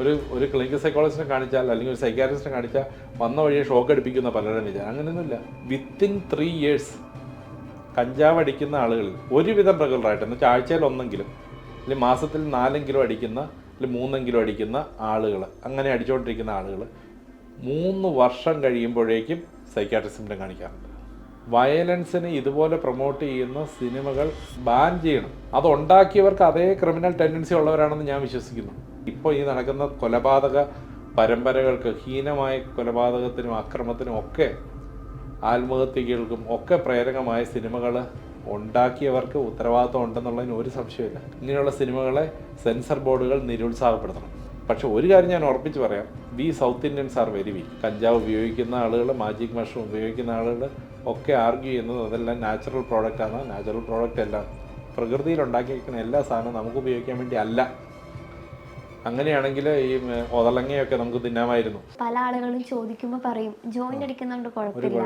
ഒരു ഒരു ക്ലിനിക്കൽ സൈക്കോളജിസ്റ്റിനെ കാണിച്ചാൽ അല്ലെങ്കിൽ ഒരു സൈക്കാട്രിസ്റ്റിനെ കാണിച്ചാൽ വന്ന വഴിയെ ഷോക്ക് അടിപ്പിക്കുന്ന പലരും വിചാരം അങ്ങനെയൊന്നുമില്ല. വിത്തിൻ ത്രീ ഇയേഴ്സ് കഞ്ചാവ് അടിക്കുന്ന ആളുകളിൽ ഒരുവിധം റെഗുലറായിട്ട് എന്ന് വെച്ചാൽ ആഴ്ചയിൽ ഒന്നെങ്കിലും അല്ലെങ്കിൽ മാസത്തിൽ നാലെങ്കിലും അടിക്കുന്ന അല്ലെങ്കിൽ മൂന്നെങ്കിലും അടിക്കുന്ന ആളുകൾ അങ്ങനെ അടിച്ചുകൊണ്ടിരിക്കുന്ന ആളുകൾ മൂന്ന് വർഷം കഴിയുമ്പോഴേക്കും സൈക്കാട്രിസ്റ്റിനെ കാണിക്കാറുണ്ട്. വയലൻസിനെ ഇതുപോലെ പ്രൊമോട്ട് ചെയ്യുന്ന സിനിമകൾ ബാൻ ചെയ്യണം. അത് ഉണ്ടാക്കിയവർക്ക് അതേ ക്രിമിനൽ ടെൻഡൻസി ഉള്ളവരാണെന്ന് ഞാൻ വിശ്വസിക്കുന്നു. ഇപ്പോൾ ഈ നടക്കുന്ന കൊലപാതക പരമ്പരകൾക്ക് ഹീനമായ കൊലപാതകത്തിനും അക്രമത്തിനും ഒക്കെ ആത്മഹത്യകൾക്കും ഒക്കെ പ്രേരകമായ സിനിമകൾ ഉണ്ടാക്കിയവർക്ക് ഉത്തരവാദിത്വം ഉണ്ടെന്നുള്ളതിന് ഒരു സംശയമില്ല ഇങ്ങനെയുള്ള സിനിമകളെ സെൻസർ ബോർഡുകൾ നിരുത്സാഹപ്പെടുത്തണം. പക്ഷെ ഒരു കാര്യം ഞാൻ ഉറപ്പിച്ച് പറയാം. We south Indians are very weak. കഞ്ചാവ് ഉപയോഗിക്കുന്ന ആളുകൾ മാജിക് മഷ്റൂം ഉപയോഗിക്കുന്ന ആളുകൾ ഒക്കെ ആർഗ്യൂ ചെയ്യുന്നത് അതെല്ലാം നാച്ചുറൽ പ്രോഡക്റ്റാണ്. നാച്ചുറൽ പ്രോഡക്റ്റ് എല്ലാം പ്രകൃതിയിൽ ഉണ്ടാക്കിയിരിക്കുന്ന എല്ലാ സാധനവും നമുക്ക് ഉപയോഗിക്കാൻ വേണ്ടി അല്ല. അങ്ങനെയാണെങ്കിൽ ഈ ഒതളങ്ങയൊക്കെ നമുക്ക് തിന്നാമായിരുന്നു. പല ആളുകളും ചോദിക്കുമ്പോൾ പറയും ജോയിന്റ് അടിക്കുന്നതുകൊണ്ട് കുഴപ്പമില്ല.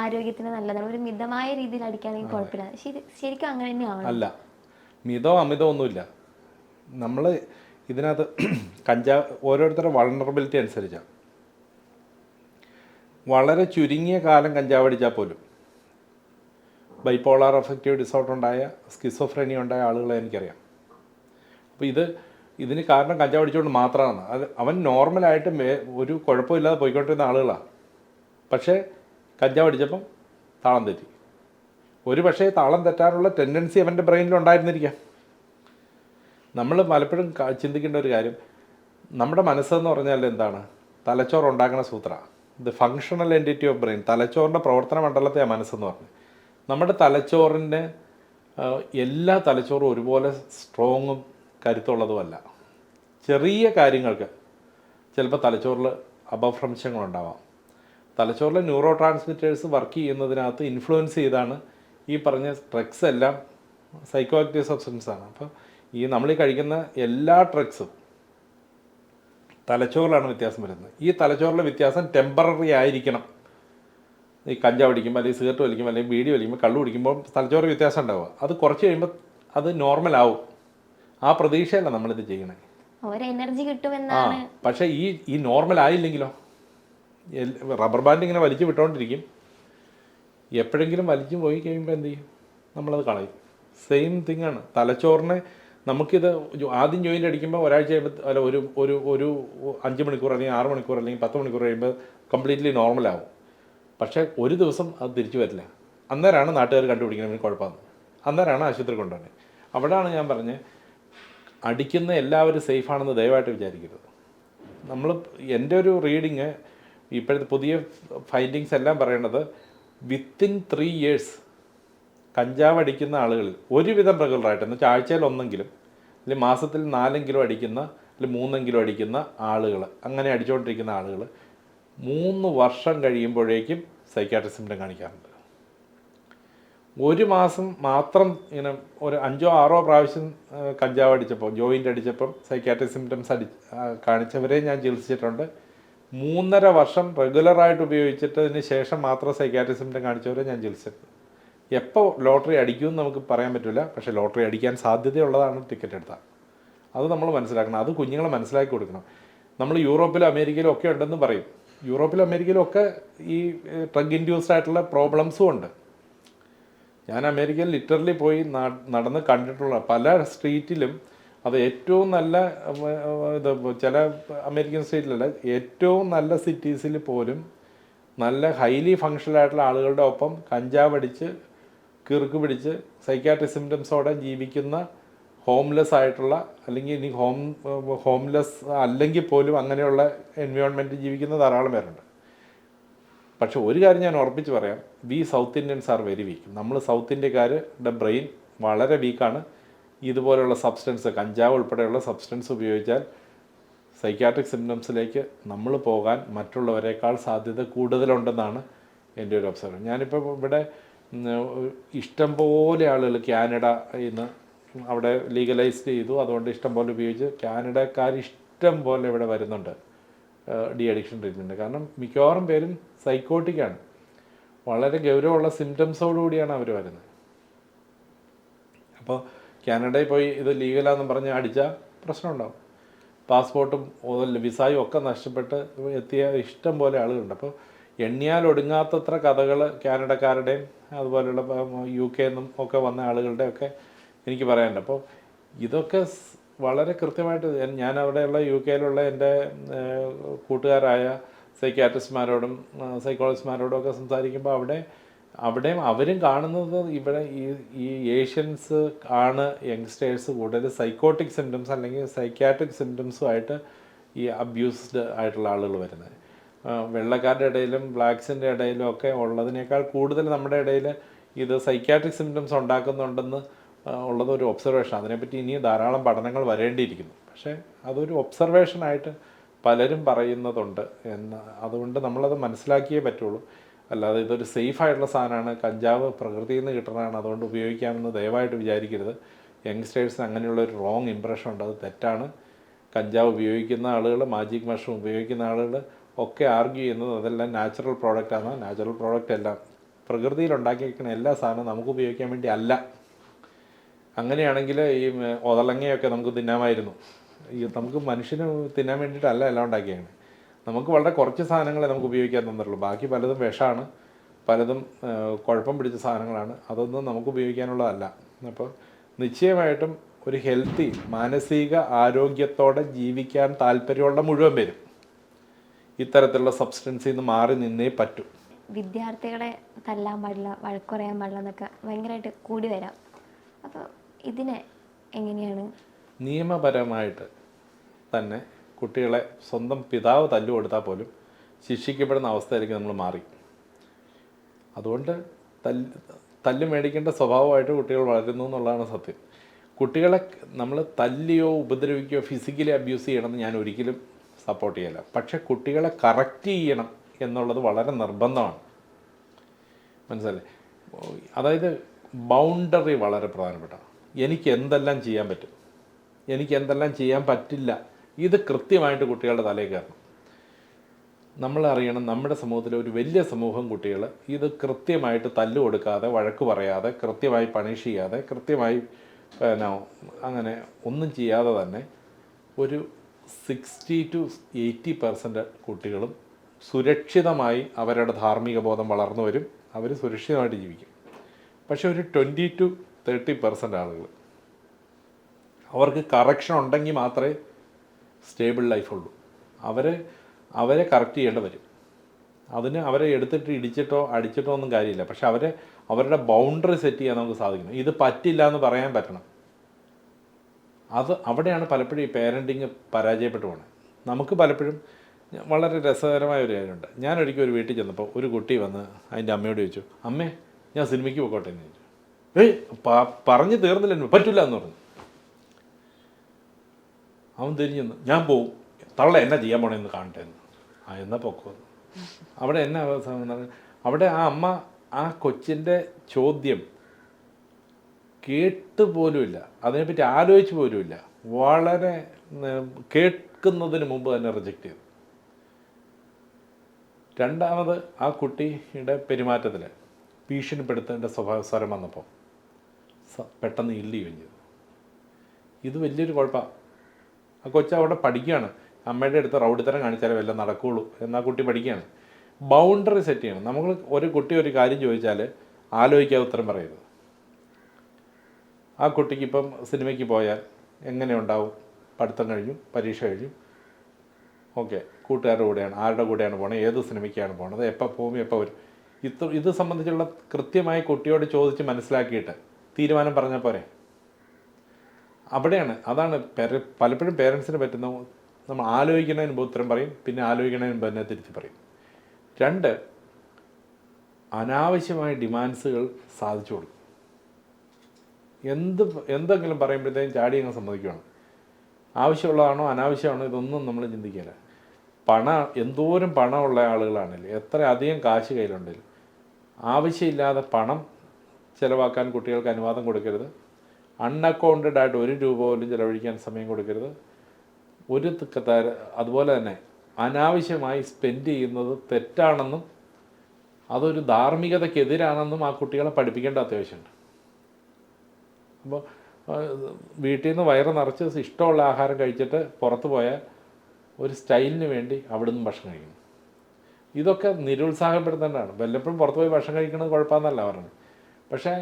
ആരോഗ്യത്തിന് നല്ലതാണ്. ഒരു മിതമായ രീതിയിൽ അടിക്കുകയാണെങ്കിൽ കുഴപ്പമില്ല. ശരി ശരിക്കും അങ്ങനെ തന്നെയാണ്? അല്ല. മിതോ അമിതോ ഒന്നുമില്ല. നമ്മൾ ഇതിനകത്ത് കഞ്ചാവ് ഓരോരുത്തരുടെ വളണറബിലിറ്റി അനുസരിച്ചാണ് വളരെ ചുരുങ്ങിയ കാലം കഞ്ചാവ് അടിച്ചാൽ പോലും. ബൈപ്പോളാർ എഫക്റ്റീവ് ഡിസോർഡർ ഉണ്ടായ സ്കിസോഫ്രനി ഉണ്ടായ ആളുകളെ എനിക്കറിയാം. അപ്പോൾ ഇത് ഇതിന് കാരണം കഞ്ചാവ് അടിച്ചുകൊണ്ട് മാത്രമാണ്. അത് അവൻ നോർമലായിട്ട് മേ ഒരു കുഴപ്പമില്ലാതെ പോയിക്കൊണ്ടിരുന്ന ആളുകളാണ് പക്ഷേ കഞ്ചാവ് അടിച്ചപ്പം താളം തെറ്റി. ഒരു പക്ഷേ താളം തെറ്റാനുള്ള ടെൻഡൻസി അവന്റെ ബ്രെയിനിൽ ഉണ്ടായിരുന്നിരിക്കാം. നമ്മൾ പലപ്പോഴും ചിന്തിക്കേണ്ട ഒരു കാര്യം. നമ്മുടെ മനസ്സെന്ന് പറഞ്ഞാൽ എന്താണ്? തലച്ചോറ് ഉണ്ടാക്കുന്ന സൂത്ര. ഇത് ഫങ്ഷണൽ എന്റിറ്റി ഓഫ് ബ്രെയിൻ തലച്ചോറിന്റെ പ്രവർത്തന മണ്ഡലത്തെ മനസ്സെന്ന് പറഞ്ഞു നമ്മുടെ തലച്ചോറിന്റെ ആ, എല്ലാ തലച്ചോറും ഒരുപോലെ സ്ട്രോങ്ങും കരുത്തുള്ളതുമല്ല. ചെറിയ കാര്യങ്ങൾക്ക് ചിലപ്പോൾ തലച്ചോറിൽ അപഭ്രംശങ്ങളുണ്ടാവാം തലച്ചോറിലെ ന്യൂറോ ട്രാൻസ്മിറ്റേഴ്സ് വർക്ക് ചെയ്യുന്നതിനകത്ത് ഇൻഫ്ലുവൻസ് ചെയ്താണ് ഈ പറഞ്ഞ ഡ്രഗ്സ് എല്ലാം സൈക്കോ ആക്റ്റീവ് സബ്സ്റ്റൻസ് ആണ്. അപ്പോൾ ഈ നമ്മൾ ഈ കഴിക്കുന്ന എല്ലാ ഡ്രഗ്സും തലച്ചോറിലാണ് വ്യത്യാസം വരുന്നത്. ഈ തലച്ചോറിലെ വ്യത്യാസം ടെമ്പററി ആയിരിക്കണം. ഈ കഞ്ചാവ് അടിക്കുമ്പോൾ അല്ലെങ്കിൽ സിഗരറ്റ് വലിക്കുമ്പോൾ അല്ലെങ്കിൽ ബീഡി വലിക്കുമ്പോൾ കള്ളു കുടിക്കുമ്പോൾ തലച്ചോറ് വ്യത്യാസം ഉണ്ടാവുക. അത് കുറച്ച് കഴിയുമ്പോൾ അത് നോർമൽ ആവും. ആ പ്രതീക്ഷയല്ല നമ്മളിത് ചെയ്യണേ. എനർജി ആ പക്ഷേ ഈ ഈ നോർമൽ ആയില്ലെങ്കിലോ റബ്ബർ ബാൻഡ് ഇങ്ങനെ വലിച്ചു വിട്ടോണ്ടിരിക്കും. എപ്പോഴെങ്കിലും വലിച്ചു പോയി കഴിയുമ്പോൾ എന്ത് ചെയ്യും? നമ്മളത് കളയും. സെയിം തിങ് ആണ്. തലച്ചോറിനെ നമുക്കിത് ആദ്യം ജോയിന്റ് അടിക്കുമ്പോൾ ഒരാഴ്ച കഴിയുമ്പോൾ അല്ല ഒരു ഒരു ഒരു അഞ്ച് മണിക്കൂർ അല്ലെങ്കിൽ ആറ് മണിക്കൂർ അല്ലെങ്കിൽ പത്ത് മണിക്കൂർ കഴിയുമ്പോൾ കംപ്ലീറ്റ്ലി നോർമലാവും പക്ഷേ ഒരു ദിവസം അത് തിരിച്ചു വരില്ല. അന്നേരമാണ് നാട്ടുകാർ കണ്ടുപിടിക്കണമെങ്കിൽ കുഴപ്പമെന്ന്. അന്നേരമാണ് ആശുപത്രി കൊണ്ടുപോകുന്നത് അവിടെയാണ് ഞാൻ പറഞ്ഞത് അടിക്കുന്ന എല്ലാവരും സേഫാണെന്ന് ദയവായിട്ട് വിചാരിക്കരുത്. നമ്മൾ എന്റെ ഒരു റീഡിങ് ഇപ്പോഴത്തെ പുതിയ ഫൈൻഡിങ്സ് എല്ലാം പറയണത് വിത്തിൻ ത്രീ ഇയേഴ്സ് കഞ്ചാവ് അടിക്കുന്ന ആളുകളിൽ ഒരുവിധം റെഗുലറായിട്ട് എന്ന് വെച്ചാൽ ആഴ്ചയിൽ ഒന്നെങ്കിലും അല്ലെങ്കിൽ മാസത്തിൽ നാലെങ്കിലും അടിക്കുന്ന അല്ലെങ്കിൽ മൂന്നെങ്കിലും അടിക്കുന്ന ആളുകൾ അങ്ങനെ അടിച്ചുകൊണ്ടിരിക്കുന്ന ആളുകൾ മൂന്ന് വർഷം കഴിയുമ്പോഴേക്കും സൈക്കാട്രിസ്റ്റിനെ കാണിക്കാറുണ്ട്. ഒരു മാസം മാത്രം ഇങ്ങനെ ഒരു അഞ്ചോ ആറോ പ്രാവശ്യം കഞ്ചാവ് അടിച്ചപ്പോൾ ജോയിന്റ് അടിച്ചപ്പം സൈക്കാട്രിക് സിംറ്റംസ് അടി കാണിച്ചവരെ ഞാൻ ചികിത്സിച്ചിട്ടുണ്ട്. മൂന്നര വർഷം റെഗുലറായിട്ട് ഉപയോഗിച്ചിട്ടതിന് ശേഷം മാത്രം സൈക്കാട്രിക് സിംറ്റം കാണിച്ചവരെ ഞാൻ ചികിത്സിച്ചിട്ടുണ്ട്. എപ്പോൾ ലോട്ടറി അടിക്കുമെന്ന് നമുക്ക് പറയാൻ പറ്റില്ല. പക്ഷേ ലോട്ടറി അടിക്കാൻ സാധ്യതയുള്ളതാണ് ടിക്കറ്റ് എടുത്താൽ. അത് നമ്മൾ മനസ്സിലാക്കണം. അത് കുഞ്ഞുങ്ങളെ മനസ്സിലാക്കി കൊടുക്കണം. നമ്മൾ യൂറോപ്പിലും അമേരിക്കയിലും ഒക്കെ ഉണ്ടെന്ന് പറയും. യൂറോപ്പിലും അമേരിക്കയിലും ഒക്കെ ഈ ഡ്രഗ് ഇൻഡ്യൂസ്ഡ് ആയിട്ടുള്ള പ്രോബ്ലംസും ഉണ്ട്. ഞാൻ അമേരിക്കയിൽ ലിറ്ററലി പോയി നടന്ന് കണ്ടിട്ടുള്ള പല സ്ട്രീറ്റിലും അത് ഏറ്റവും നല്ല ഇത് ചില അമേരിക്കൻ സ്ട്രീറ്റിലല്ല ഏറ്റവും നല്ല സിറ്റീസിൽ പോലും നല്ല ഹൈലി ഫങ്ഷണൽ ആയിട്ടുള്ള ആളുകളുടെ ഒപ്പം കഞ്ചാവ് അടിച്ച് കിറുക്ക് പിടിച്ച് സൈക്കാട്രി സിംറ്റംസോടെ ജീവിക്കുന്ന ഹോംലെസ് ആയിട്ടുള്ള അല്ലെങ്കിൽ ഇനി ഹോം ഹോംലെസ് അല്ലെങ്കിൽ പോലും അങ്ങനെയുള്ള എൻവയോൺമെന്റ് ജീവിക്കുന്ന ധാരാളം പേരുണ്ട്. പക്ഷെ ഒരു കാര്യം ഞാൻ ഉറപ്പിച്ച് പറയാം. We south Indians are very weak നമ്മൾ സൗത്ത് ഇന്ത്യക്കാരുടെ ബ്രെയിൻ വളരെ വീക്കാണ് ഇതുപോലെയുള്ള സബ്സ്റ്റൻസ് കഞ്ചാവ് ഉൾപ്പെടെയുള്ള സബ്സ്റ്റൻസ് ഉപയോഗിച്ചാൽ സൈക്കാട്രിക് സിംറ്റംസിലേക്ക് നമ്മൾ പോകാൻ മറ്റുള്ളവരെക്കാൾ സാധ്യത കൂടുതലുണ്ടെന്നാണ് എന്റെ ഒരു ഒബ്സർവേഷൻ ഞാനിപ്പോൾ ഇവിടെ ഇഷ്ടം പോലെ ആളുകൾ കാനഡ ഇന്ന് അവിടെ ലീഗലൈസ് ചെയ്തു. അതുകൊണ്ട് ഇഷ്ടം പോലെ ഉപയോഗിച്ച് കാനഡക്കാർ ഇഷ്ടം പോലെ ഇവിടെ വരുന്നുണ്ട്. De addiction treatment. കാരണം മിക്കവാറും പേരും സൈക്കോട്ടിക്കാണ് വളരെ ഗൗരവമുള്ള സിംറ്റംസോടുകൂടിയാണ് അവർ വരുന്നത്. അപ്പോൾ കാനഡയിൽ പോയി ഇത് ലീഗലാന്ന് പറഞ്ഞ് അടിച്ചാൽ പ്രശ്നം ഉണ്ടാവും പാസ്പോർട്ടും വിസായും ഒക്കെ നഷ്ടപ്പെട്ട് എത്തിയ ഇഷ്ടം പോലെ ആളുകളുണ്ട്. അപ്പോൾ എണ്ണിയാൽ ഒടുങ്ങാത്തത്ര കഥകൾ കാനഡക്കാരുടെയും അതുപോലെയുള്ള യു കെ നിന്നും ഒക്കെ വന്ന ആളുകളുടെ ഒക്കെ എനിക്ക് പറയാനുണ്ട്. അപ്പോൾ ഇതൊക്കെ വളരെ കൃത്യമായിട്ട് ഞാൻ- അവിടെയുള്ള യു കെയിലുള്ള എന്റെ കൂട്ടുകാരായ സൈക്യാട്രിസ്റ്റ്മാരോടും സൈക്കോളജിസ്റ്റ്മാരോടും ഒക്കെ സംസാരിക്കുമ്പോൾ അവിടെ അവിടെയും അവരും കാണുന്നത് ഇവിടെ ഈ ഈ ഏഷ്യൻസ് ആണ് യങ്സ്റ്റേഴ്സ് കൂടുതൽ സൈക്കോട്ടിക് സിംറ്റംസ് അല്ലെങ്കിൽ സൈക്യാട്രിക് സിംറ്റംസുമായിട്ട് ഈ അബ്യൂസ്ഡ് ആയിട്ടുള്ള ആളുകൾ വരുന്നത്. വെള്ളക്കാരുടെ ഇടയിലും ബ്ലാക്സിന്റെ ഇടയിലും ഒക്കെ ഉള്ളതിനേക്കാൾ കൂടുതൽ നമ്മുടെ ഇടയിൽ ഇത് സൈക്യാട്രിക് സിംറ്റംസ് ഉണ്ടാക്കുന്നുണ്ടെന്ന് ഉള്ളത് ഒരു ഒബ്സർവേഷൻ അതിനെപ്പറ്റി ഇനിയും ധാരാളം പഠനങ്ങൾ വരേണ്ടിയിരിക്കുന്നു. പക്ഷേ അതൊരു ഒബ്സർവേഷനായിട്ട് പലരും പറയുന്നതുണ്ട് എന്ന്. അതുകൊണ്ട് നമ്മളത് മനസ്സിലാക്കിയേ പറ്റുള്ളൂ. അല്ലാതെ ഇതൊരു സേഫ് ആയിട്ടുള്ള സാധനമാണ്. കഞ്ചാവ് പ്രകൃതിയിൽ നിന്ന് കിട്ടുന്നതാണ്. അതുകൊണ്ട് ഉപയോഗിക്കാമെന്ന് ദയവായിട്ട് വിചാരിക്കരുത്. യങ്സ്റ്റേഴ്സിന് അങ്ങനെയുള്ള ഒരു റോങ് ഇമ്പ്രഷൻ ഉണ്ട്. അത് തെറ്റാണ്. കഞ്ചാവ് ഉപയോഗിക്കുന്ന ആളുകൾ മാജിക് മഷ്റൂം ഉപയോഗിക്കുന്ന ആളുകൾ ഒക്കെ ആർഗ്യൂ ചെയ്യുന്നത് അതെല്ലാം നാച്ചുറൽ പ്രോഡക്റ്റാണ് നാച്ചുറൽ പ്രോഡക്റ്റ് എല്ലാം. പ്രകൃതിയിൽ ഉണ്ടാക്കിയിരിക്കുന്ന എല്ലാ സാധനവും നമുക്ക് ഉപയോഗിക്കാൻ വേണ്ടി അല്ല. അങ്ങനെയാണെങ്കിൽ ഈ ഒതളങ്ങയൊക്കെ നമുക്ക് തിന്നാമായിരുന്നു. ഈ നമുക്ക് മനുഷ്യന് തിന്നാൻ വേണ്ടിയിട്ടല്ല എല്ലാം ഉണ്ടാക്കിയാണ് നമുക്ക് വളരെ കുറച്ച് സാധനങ്ങളെ നമുക്ക് ഉപയോഗിക്കാൻ തന്നിട്ടുള്ളൂ. ബാക്കി പലതും വിഷമാണ്. പലതും കുഴപ്പം പിടിച്ച സാധനങ്ങളാണ്. അതൊന്നും നമുക്ക് ഉപയോഗിക്കാനുള്ളതല്ല. അപ്പോൾ നിശ്ചയമായിട്ടും ഒരു ഹെൽത്തി മാനസിക ആരോഗ്യത്തോടെ ജീവിക്കാൻ താല്പര്യമുള്ള മുഴുവൻ പേരും ഇത്തരത്തിലുള്ള സബ്സ്റ്റൻസിൽ നിന്ന് മാറി നിന്നേ പറ്റൂ. വിദ്യാർത്ഥികളെ തല്ലാൻ പാടില്ല വഴക്കുറയാൻ പാടില്ല എന്നൊക്കെ ഭയങ്കരമായിട്ട് കൂടി വരാം. അപ്പോൾ ഇതിനെ എങ്ങനെയാണ്? നിയമപരമായിട്ട് തന്നെ കുട്ടികളെ സ്വന്തം പിതാവ് തല്ലു കൊടുത്താൽ പോലും ശിക്ഷിക്കപ്പെടുന്ന അവസ്ഥയിലേക്ക് നമ്മൾ മാറി. അതുകൊണ്ട് തല്ല് തല്ല് മേടിക്കേണ്ട സ്വഭാവമായിട്ട് കുട്ടികൾ വളരുന്നു എന്നുള്ളതാണ് സത്യം. കുട്ടികളെ നമ്മൾ തല്ലിയോ ഉപദ്രവിക്കുകയോ ഫിസിക്കലി അബ്യൂസ് ചെയ്യണമെന്ന് ഞാൻ ഒരിക്കലും സപ്പോർട്ട് ചെയ്യില്ല. പക്ഷേ കുട്ടികളെ കറക്റ്റ് ചെയ്യണം എന്നുള്ളത് വളരെ നിർബന്ധമാണ്. മനസ്സിലല്ലേ അതായത് ബൗണ്ടറി വളരെ പ്രധാനപ്പെട്ട എനിക്ക് എന്തെല്ലാം ചെയ്യാൻ പറ്റും? എനിക്ക് എന്തെല്ലാം ചെയ്യാൻ പറ്റില്ല? ഇത് കൃത്യമായിട്ട് കുട്ടികളുടെ തലയിൽ കയറണം. നമ്മൾ അറിയണം നമ്മുടെ സമൂഹത്തിലെ ഒരു വലിയ സമൂഹം കുട്ടികൾ ഇത് കൃത്യമായിട്ട് തല്ലു കൊടുക്കാതെ വഴക്ക് പറയാതെ കൃത്യമായി പണിഷ് ചെയ്യാതെ കൃത്യമായി പിന്നെ അങ്ങനെ ഒന്നും ചെയ്യാതെ തന്നെ ഒരു സിക്സ്റ്റി ടു എയ്റ്റി പെർസെന്റ് കുട്ടികളും സുരക്ഷിതമായി അവരുടെ ധാർമ്മിക ബോധം വളർന്നു വരും. അവർ സുരക്ഷിതമായിട്ട് ജീവിക്കും. പക്ഷേ ഒരു ട്വന്റി ടു തേർട്ടി പെർസെന്റ് ആളുകൾ അവർക്ക് കറക്ഷൻ ഉണ്ടെങ്കിൽ മാത്രമേ സ്റ്റേബിൾ ലൈഫ് ഉള്ളൂ. അവരെ അവരെ കറക്റ്റ് ചെയ്യേണ്ടി വരും. അതിന് അവരെ എടുത്തിട്ട് ഇടിച്ചിട്ടോ അടിച്ചിട്ടോ ഒന്നും കാര്യമില്ല. പക്ഷെ അവരെ അവരുടെ ബൗണ്ടറി സെറ്റ് ചെയ്യാൻ നമുക്ക് സാധിക്കണം. ഇത് പറ്റില്ല എന്ന് പറയാൻ പറ്റണം. അത് അവിടെയാണ് പലപ്പോഴും ഈ പേരന്റിങ് പരാജയപ്പെട്ടു പോകുന്നത് നമുക്ക് പലപ്പോഴും വളരെ രസകരമായ ഒരു കാര്യമുണ്ട്. ഞാൻ ഒരു വീട്ടിൽ ചെന്നപ്പോൾ ഒരു കുട്ടി വന്ന് അതിന്റെ അമ്മയോട് ചോദിച്ചു അമ്മേ ഞാൻ സിനിമയ്ക്ക് പോയിക്കോട്ടെ എന്ന് ചോദിച്ചു. ഏയ് പറഞ്ഞു തീർന്നില്ല പറ്റില്ല എന്ന് പറഞ്ഞു. അവൻ തിരിഞ്ഞു ഞാൻ പോവും. തള്ള എന്നാ ചെയ്യാൻ പോണെന്ന് കാണട്ടെ എന്ന്. ആ എന്നാ പൊക്കോ. അവിടെ എന്നാ അവിടെ ആ അമ്മ ആ കൊച്ചിന്റെ ചോദ്യം കേട്ട് പോലുമില്ല അതിനെപ്പറ്റി ആലോചിച്ച് പോലുമില്ല വളരെ കേൾക്കുന്നതിന് മുമ്പ് തന്നെ റിജക്റ്റ് ചെയ്തു. രണ്ടാമത് ആ കുട്ടിയുടെ പെരുമാറ്റത്തിൽ ഭീഷണിപ്പെടുത്തേണ്ട സ്വഭാവ സ്വരം വന്നപ്പോൾ പെട്ടെന്ന് ഇല്ലി കഴിഞ്ഞത് ഇത് വലിയൊരു കുഴപ്പമാണ് ആ കൊച്ചു അവിടെ പഠിക്കുകയാണ്. അമ്മയുടെ അടുത്ത് റൗഡിത്തരം കാണിച്ചാലേ വല്ല നടക്കുകയുള്ളൂ എന്നാൽ കുട്ടി പഠിക്കുകയാണ്. ബൗണ്ടറി സെറ്റ് ചെയ്യണം. നമ്മൾ ഒരു കുട്ടി ഒരു കാര്യം ചോദിച്ചാൽ ആലോചിക്കാതെ ഉത്തരം പറയരുത്. ആ കുട്ടിക്ക് ഇപ്പം സിനിമയ്ക്ക് പോയാൽ എങ്ങനെ ഉണ്ടാവും? പഠിത്തം കഴിഞ്ഞു പരീക്ഷ കഴിഞ്ഞു. ഓക്കെ കൂട്ടുകാരുടെ കൂടെയാണ് ആരുടെ കൂടെയാണ് പോണത് ഏത് സിനിമയ്ക്കാണ് പോണത് എപ്പോൾ പോകും എപ്പോൾ വരും? ഇത് ഇത് സംബന്ധിച്ചുള്ള കൃത്യമായി കുട്ടിയോട് ചോദിച്ച് മനസ്സിലാക്കിയിട്ട് തീരുമാനം പറഞ്ഞാൽ പോരെ. അവിടെയാണ് അതാണ് പലപ്പോഴും പേരൻസിന് പറ്റുന്ന നമ്മൾ ആലോചിക്കുന്നതിന് മുമ്പ് ഉത്തരം പറയും പിന്നെ ആലോചിക്കുന്നതിന് മുമ്പ് തന്നെ തിരിച്ച് പറയും. രണ്ട് അനാവശ്യമായ ഡിമാൻഡ്സുകൾ സാധിച്ചു കൊടുക്കും. എന്ത് എന്തെങ്കിലും പറയുമ്പോഴത്തേക്കും ചാടി അങ്ങ് സമ്മതിക്കുകയാണ് ആവശ്യമുള്ളതാണോ അനാവശ്യമാണോ ഇതൊന്നും നമ്മൾ ചിന്തിക്കില്ല പണ എന്തോരം പണമുള്ള ആളുകളാണെങ്കിലും എത്ര അധികം കാശ് കയ്യിലുണ്ടെങ്കിലും ആവശ്യമില്ലാതെ പണം ചിലവാക്കാൻ കുട്ടികൾക്ക് അനുവാദം കൊടുക്കരുത്. അൺഅക്കൗണ്ടഡ് ആയിട്ട് ഒരു രൂപ പോലും ചിലവഴിക്കാൻ സമയം കൊടുക്കരുത്. ഒരു തര- അതുപോലെ തന്നെ അനാവശ്യമായി സ്പെൻഡ് ചെയ്യുന്നത് തെറ്റാണെന്നും അതൊരു ധാർമ്മികതയ്ക്കെതിരാണെന്നും ആ കുട്ടികളെ പഠിപ്പിക്കേണ്ട അത്യാവശ്യമുണ്ട്. അപ്പോൾ വീട്ടിൽ നിന്ന് വയറ് നിറച്ച് ഇഷ്ടമുള്ള ആഹാരം കഴിച്ചിട്ട് പുറത്ത് പോയാൽ ഒരു സ്റ്റൈലിന് വേണ്ടി അവിടെ നിന്ന് ഭക്ഷണം കഴിക്കുന്നു ഇതൊക്കെ നിരുത്സാഹപ്പെടുത്തേണ്ടതാണ്. വല്ലപ്പോഴും പുറത്ത് പോയി ഭക്ഷണം കഴിക്കുന്നത് കുഴപ്പമെന്നല്ല പറഞ്ഞത്. പക്ഷേ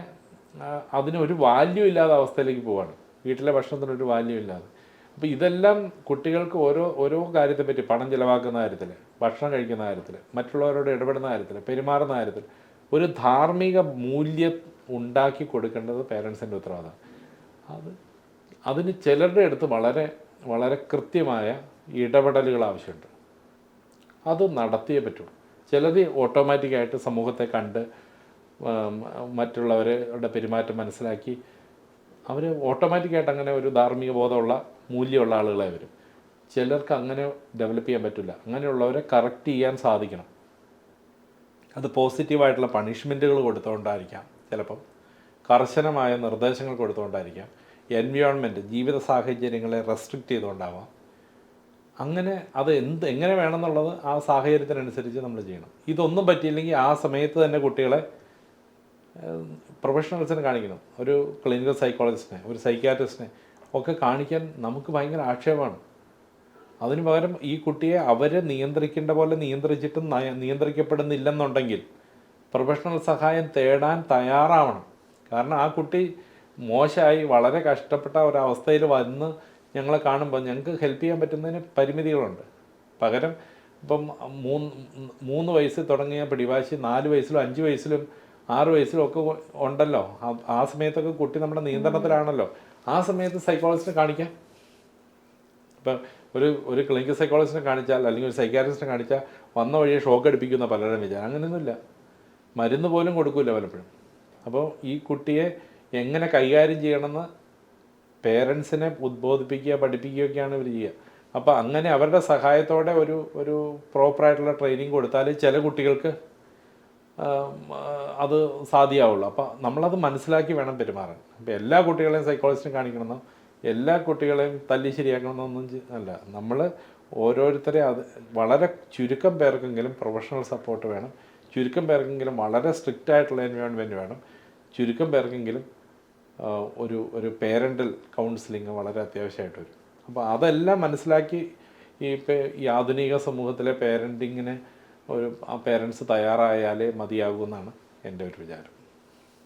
അതിനൊരു വാല്യൂ ഇല്ലാത്ത അവസ്ഥയിലേക്ക് പോവാണ്. വീട്ടിലെ ഭക്ഷണത്തിനൊരു വാല്യൂ ഇല്ലാതെ. അപ്പോൾ ഇതെല്ലാം കുട്ടികൾക്ക് ഓരോ ഓരോ കാര്യത്തെപ്പറ്റി പണം ചിലവാക്കുന്ന കാര്യത്തിൽ ഭക്ഷണം കഴിക്കുന്ന കാര്യത്തിൽ മറ്റുള്ളവരോട് ഇടപെടുന്ന കാര്യത്തിൽ പെരുമാറുന്ന കാര്യത്തിൽ ഒരു ധാർമ്മിക മൂല്യം ഉണ്ടാക്കി കൊടുക്കേണ്ടത് പേരൻസിന്റെ ഉത്തരവാദിത്തം. അത് അതിന് ചിലരുടെ അടുത്ത് വളരെ വളരെ കൃത്യമായ ഇടപെടലുകൾ ആവശ്യമുണ്ട്. അത് നടത്തിയേ പറ്റുള്ളൂ ചിലത് ഓട്ടോമാറ്റിക്കായിട്ട് സമൂഹത്തെ കണ്ട് മറ്റുള്ളവരുടെ പെരുമാറ്റം മനസ്സിലാക്കി അവർ ഓട്ടോമാറ്റിക്കായിട്ട് അങ്ങനെ ഒരു ധാർമ്മിക ബോധമുള്ള മൂല്യമുള്ള ആളുകളെ വരും. ചിലർക്ക് അങ്ങനെ ഡെവലപ്പ് ചെയ്യാൻ പറ്റില്ല. അങ്ങനെയുള്ളവരെ കറക്റ്റ് ചെയ്യാൻ സാധിക്കണം. അത് പോസിറ്റീവായിട്ടുള്ള പണിഷ്മെന്റുകൾ കൊടുത്തുകൊണ്ടായിരിക്കാം ചിലപ്പം. കർശനമായ നിർദ്ദേശങ്ങൾ കൊടുത്തുകൊണ്ടായിരിക്കാം എൻവയോൺമെന്റ് ജീവിത സാഹചര്യങ്ങളെ റെസ്ട്രിക്റ്റ് ചെയ്തുകൊണ്ടാവാം അങ്ങനെ അത് എന്ത് എങ്ങനെ വേണമെന്നുള്ളത് ആ സാഹചര്യത്തിനനുസരിച്ച് നമ്മൾ ചെയ്യണം. ഇതൊന്നും പറ്റിയില്ലെങ്കിൽ ആ സമയത്ത് തന്നെ കുട്ടികളെ പ്രൊഫഷണൽസിനെ കാണിക്കണം. ഒരു ക്ലിനിക്കൽ സൈക്കോളജിസ്റ്റിനെ ഒരു സൈക്യാട്രിസ്റ്റിനെ ഒക്കെ കാണിക്കാൻ നമുക്ക് ഭയങ്കര ആക്ഷേപമാണ്. അതിന് പകരം ഈ കുട്ടിയെ അവരെ നിയന്ത്രിക്കേണ്ട പോലെ നിയന്ത്രിച്ചിട്ടും നിയന്ത്രിക്കപ്പെടുന്നില്ലെന്നുണ്ടെങ്കിൽ പ്രൊഫഷണൽ സഹായം തേടാൻ തയ്യാറാവണം. കാരണം ആ കുട്ടി മോശമായി വളരെ കഷ്ടപ്പെട്ട ഒരവസ്ഥയിൽ വന്ന് ഞങ്ങളെ കാണുമ്പോൾ ഞങ്ങൾക്ക് ഹെൽപ്പ് ചെയ്യാൻ പറ്റുന്നതിന് പരിമിതികളുണ്ട്. പകരം ഇപ്പം മൂന്ന് മൂന്ന് വയസ്സിൽ തുടങ്ങിയ പിടിവാശി നാല് വയസ്സിലും അഞ്ച് വയസ്സിലും ആറ് വയസ്സിലൊക്കെ ഉണ്ടല്ലോ. ആ- സമയത്തൊക്കെ കുട്ടി നമ്മുടെ നിയന്ത്രണത്തിലാണല്ലോ. ആ സമയത്ത് സൈക്കോളജിസ്റ്റിനെ കാണിക്കാം. ഇപ്പം ഒരു ഒരു ക്ലിനിക്കൽ സൈക്കോളജിസ്റ്റിനെ കാണിച്ചാൽ അല്ലെങ്കിൽ ഒരു സൈക്കാട്രിസ്റ്റിനെ കാണിച്ചാൽ വന്ന വഴിയെ ഷോക്ക് അടിപ്പിക്കുന്ന പലരും വിചാരം. അങ്ങനെയൊന്നുമില്ല. മരുന്ന് പോലും കൊടുക്കില്ല പലപ്പോഴും. അപ്പോൾ ഈ കുട്ടിയെ എങ്ങനെ കൈകാര്യം ചെയ്യണമെന്ന് പേരൻസിനെ ഉദ്ബോധിപ്പിക്കുക പഠിപ്പിക്കുകയൊക്കെയാണ് ഇവർ ചെയ്യുക. അപ്പോൾ അങ്ങനെ അവരുടെ സഹായത്തോടെ ഒരു ഒരു പ്രോപ്പറായിട്ടുള്ള ട്രെയിനിങ് കൊടുത്താൽ ചില കുട്ടികൾക്ക് അത് സാധ്യമാവുള്ളൂ അപ്പോൾ നമ്മളത് മനസ്സിലാക്കി വേണം പെരുമാറാൻ. അപ്പോൾ എല്ലാ കുട്ടികളെയും സൈക്കോളജിസ്റ്റും കാണിക്കണമെന്നോ എല്ലാ കുട്ടികളെയും തല്ലി ശരിയാക്കണമെന്നൊന്നും അല്ല. നമ്മൾ ഓരോരുത്തരെ അത് വളരെ ചുരുക്കം പേർക്കെങ്കിലും പ്രൊഫഷണൽ സപ്പോർട്ട് വേണം. ചുരുക്കം പേർക്കെങ്കിലും വളരെ സ്ട്രിക്റ്റ് ആയിട്ടുള്ള എൻവയോൺമെന്റ് വേണം. ചുരുക്കം പേർക്കെങ്കിലും ഒരു ഒരു പേരന്റൽ കൗൺസിലിംഗ് വളരെ അത്യാവശ്യമായിട്ട് വരും. അപ്പോൾ അതെല്ലാം മനസ്സിലാക്കി ഈ ഈ ആധുനിക സമൂഹത്തിലെ പേരന്റിങ്ങിന് ഒരു ആ പേരൻസ് തയ്യാറായാലേ മതിയാകൂ എന്നാണ് എന്റെ ഒരു വിചാരം.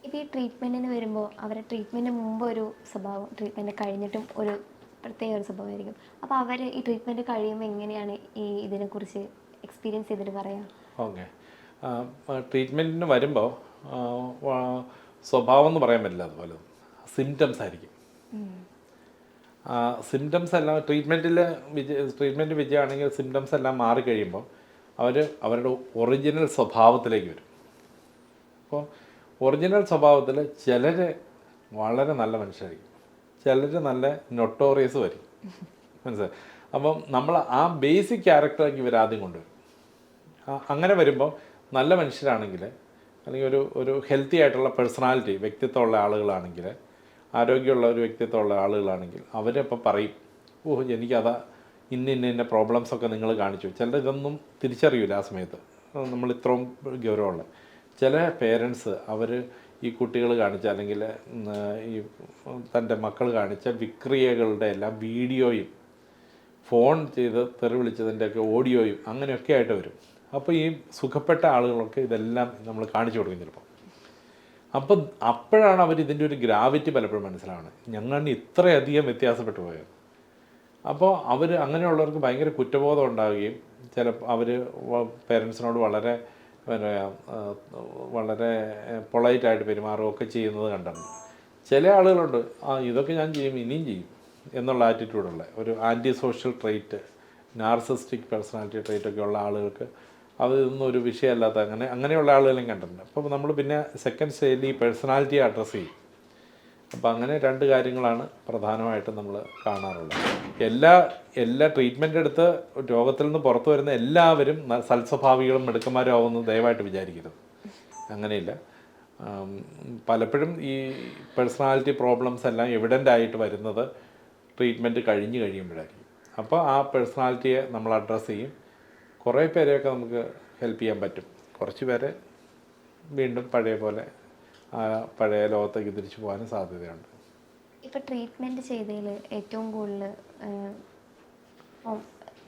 ഇപ്പോൾ ഈ ട്രീറ്റ്മെന്റിന് വരുമ്പോൾ അവരെ ട്രീറ്റ്മെന്റിന് മുമ്പ് ഒരു സ്വഭാവം ട്രീറ്റ്മെന്റ് കഴിഞ്ഞിട്ടും ഒരു പ്രത്യേക ഒരു സ്വഭാവമായിരിക്കും. അപ്പോൾ അവർ ഈ ട്രീറ്റ്മെന്റ് കഴിയുമ്പോൾ എങ്ങനെയാണ് ഈ ഇതിനെക്കുറിച്ച് എക്സ്പീരിയൻസ് ചെയ്തിട്ട് പറയാം? ഓക്കെ. ട്രീറ്റ്മെന്റിന് വരുമ്പോൾ സ്വഭാവം എന്ന് പറയാൻ പറ്റില്ല അതുപോലെ. സിംറ്റംസ് ആയിരിക്കും. സിംറ്റംസ് എല്ലാം ട്രീറ്റ്മെന്റിൽ വിജയ ട്രീറ്റ്മെന്റ് വിജയമാണെങ്കിൽ സിംറ്റംസ് എല്ലാം മാറിക്കഴിയുമ്പോൾ അവർ അവരുടെ ഒറിജിനൽ സ്വഭാവത്തിലേക്ക് വരും. അപ്പോൾ ഒറിജിനൽ സ്വഭാവത്തിൽ ചിലർ വളരെ നല്ല മനുഷ്യരായിരിക്കും. ചിലർ നല്ല നൊട്ടോറിയസ് വരും മനസ്സിലായി? അപ്പം നമ്മൾ ആ ബേസിക് ക്യാരക്ടറേക്ക് ഇവർ കൊണ്ടുവരും. അങ്ങനെ വരുമ്പോൾ നല്ല മനുഷ്യരാണെങ്കിൽ അല്ലെങ്കിൽ ഒരു ഒരു ഹെൽത്തി ആയിട്ടുള്ള പേഴ്സണാലിറ്റി വ്യക്തിത്വമുള്ള ആളുകളാണെങ്കിൽ ആരോഗ്യമുള്ള ഒരു വ്യക്തിത്വമുള്ള ആളുകളാണെങ്കിൽ അവരപ്പോൾ പറയും ഓഹ് എനിക്കതാ ഇന്ന ഇന്ന ഇന്ന പ്രോബ്ലംസ് ഒക്കെ നിങ്ങൾ കാണിച്ചു. ചിലർ ഇതൊന്നും തിരിച്ചറിയില്ല ആ സമയത്ത്. നമ്മൾ ഇത്രയും ഗൗരവമുള്ള. ചില പേരൻസ് അവർ ഈ കുട്ടികൾ കാണിച്ച അല്ലെങ്കിൽ ഈ തന്റെ മക്കൾ കാണിച്ച വിക്രിയകളുടെ എല്ലാം വീഡിയോയും ഫോൺ ചെയ്ത് തെറി വിളിച്ചതിന്റെയൊക്കെ ഓഡിയോയും അങ്ങനെയൊക്കെ ആയിട്ട് വരും. അപ്പോൾ ഈ സുഖപ്പെട്ട ആളുകളൊക്കെ ഇതെല്ലാം നമ്മൾ കാണിച്ചു കൊടുക്കും ചിലപ്പോൾ. അപ്പം അപ്പോഴാണ് അവർ ഇതിന്റെ ഒരു ഗ്രാവിറ്റി പലപ്പോഴും മനസ്സിലാവുന്നത്. ഞങ്ങൾ ഇത്രയധികം വ്യത്യാസപ്പെട്ടു പോയത് അപ്പോൾ അവർ അങ്ങനെയുള്ളവർക്ക് ഭയങ്കര കുറ്റബോധം ഉണ്ടാവുകയും ചില അവർ പേരൻസിനോട് വളരെ വളരെ പൊളൈറ്റായിട്ട് പെരുമാറുകയൊക്കെ ചെയ്യുന്നത് കണ്ടാണ് ചില ആളുകളുണ്ട് ആ ഇതൊക്കെ ഞാൻ ചെയ്യും ഇനിയും ചെയ്യും എന്നുള്ള ആറ്റിറ്റ്യൂഡുള്ള ഒരു anti social trait narcissistic personality trait ഒക്കെ ഉള്ള ആളുകൾക്ക് അതൊന്നും ഒരു വിഷയമല്ലാത്ത അങ്ങനെ അങ്ങനെയുള്ള ആളുകളെയും കണ്ടിട്ടുണ്ട്. അപ്പോൾ നമ്മൾ പിന്നെ സെക്കൻഡ് സ്റ്റേജിൽ ഈ പേഴ്സണാലിറ്റിയെ അഡ്രസ്സ് ചെയ്യും. അപ്പോൾ അങ്ങനെ രണ്ട് കാര്യങ്ങളാണ് പ്രധാനമായിട്ടും നമ്മൾ കാണാറുള്ളത്. എല്ലാ എല്ലാ ട്രീറ്റ്മെന്റ് എടുത്ത് രോഗത്തിൽ നിന്ന് പുറത്തു വരുന്ന എല്ലാവരും സൽസ്വഭാവികളും മിടുക്കന്മാരും ആവുമെന്ന് ദയവായിട്ട് വിചാരിക്കരുത്. അങ്ങനെയില്ല. പലപ്പോഴും ഈ പേഴ്സണാലിറ്റി പ്രോബ്ലംസ് എല്ലാം എവിഡന്റ് ആയിട്ട് വരുന്നത് ട്രീറ്റ്മെന്റ് കഴിഞ്ഞ് കഴിയുമ്പോഴായിരിക്കും. അപ്പോൾ ആ പേഴ്സണാലിറ്റിയെ നമ്മൾ അഡ്രസ്സ് ചെയ്യും. കുറേ പേരെയൊക്കെ നമുക്ക് ഹെൽപ്പ് ചെയ്യാൻ പറ്റും. കുറച്ച് പേരെ വീണ്ടും പഴയ പോലെ പഴയ ലോകത്തേക്ക് തിരിച്ചു പോകാനും സാധ്യതയുണ്ട്. ഇപ്പൊ ട്രീറ്റ്മെന്റ് ചെയ്തതിൽ ഏറ്റവും കൂടുതൽ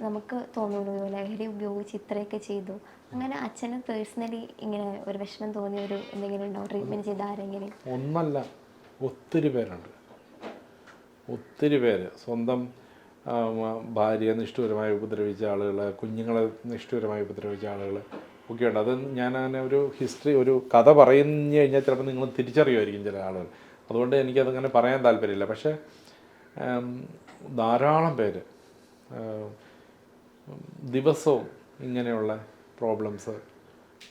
നമുക്ക് തോന്നുന്നു ലഹരി ഉപയോഗിച്ച് ഇത്രയൊക്കെ ചെയ്തു. അങ്ങനെ അച്ഛന് പേഴ്സണലി ഇങ്ങനെ ഒരു വിഷമം തോന്നിയ ഒരു എന്തെങ്കിലും ഉണ്ടോ? ട്രീറ്റ്മെന്റ് ചെയ്ത ആരെങ്കിലും? ഒന്നല്ല ഒത്തിരി പേരുണ്ട്. ഒത്തിരി പേര്. സ്വന്തം ഭാര്യയെ നിഷ്ഠൂരമായി ഉപദ്രവിച്ച ആളുകൾ കുഞ്ഞുങ്ങളെ നിഷ്ഠൂരമായി ഉപദ്രവിച്ച ആളുകൾ ഒക്കെ ഉണ്ട് അത് ഞാൻ അങ്ങനെ ഒരു ഹിസ്റ്ററി ഒരു കഥ പറഞ്ഞു കഴിഞ്ഞാൽ ചിലപ്പോൾ നിങ്ങൾ തിരിച്ചറിയുമായിരിക്കും ചില ആളുകൾ. അതുകൊണ്ട് എനിക്കതങ്ങനെ പറയാൻ താല്പര്യമില്ല. പക്ഷേ ധാരാളം പേര് ദിവസവും ഇങ്ങനെയുള്ള പ്രോബ്ലംസ്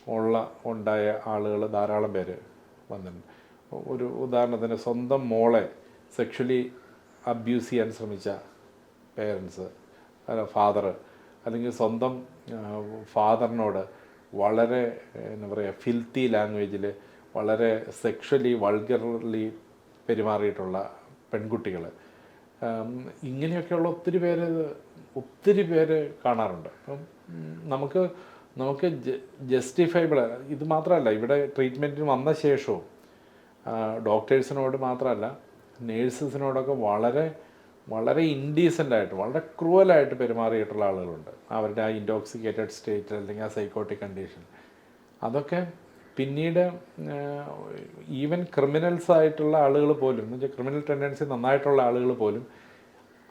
ഉള്ള ഉണ്ടായ ആളുകൾ ധാരാളം പേര് വന്നിട്ടുണ്ട്. ഒരു ഉദാഹരണത്തിന് സ്വന്തം മോളെ സെക്ഷലി അബ്യൂസ് ചെയ്യാൻ ശ്രമിച്ച പേരൻസ് അല്ല ഫാദർ അല്ലെങ്കിൽ സ്വന്തം ഫാദറിനോട് വളരെ എന്താ പറയുക ഫിൽത്തി ലാംഗ്വേജിൽ വളരെ സെക്ഷലി വൾഗറലി പെരുമാറിയിട്ടുള്ള പെൺകുട്ടികൾ ഇങ്ങനെയൊക്കെയുള്ള ഒത്തിരി പേര് ഒത്തിരി പേര് കാണാറുണ്ട്. അപ്പം നമുക്ക് നമുക്ക് ജസ്റ്റിഫൈബിൾ ഇത് മാത്രമല്ല ഇവിടെ ട്രീറ്റ്മെന്റിന് വന്ന ശേഷവും ഡോക്ടേഴ്സിനോട് മാത്രമല്ല നേഴ്സസിനോടൊക്കെ വളരെ വളരെ ഇൻഡീസന്റ് ആയിട്ട് വളരെ ക്രൂവലായിട്ട് പെരുമാറിയിട്ടുള്ള ആളുകളുണ്ട്. അവരുടെ ആ ഇൻടോക്സിക്കേറ്റഡ് സ്റ്റേറ്റ് അല്ലെങ്കിൽ ആ സൈക്കോട്ടിക് കണ്ടീഷൻ അതൊക്കെ പിന്നീട് ഈവൻ ക്രിമിനൽസ് ആയിട്ടുള്ള ആളുകൾ പോലും എന്ന് വെച്ചാൽ ക്രിമിനൽ ടെൻഡൻസി നന്നായിട്ടുള്ള ആളുകൾ പോലും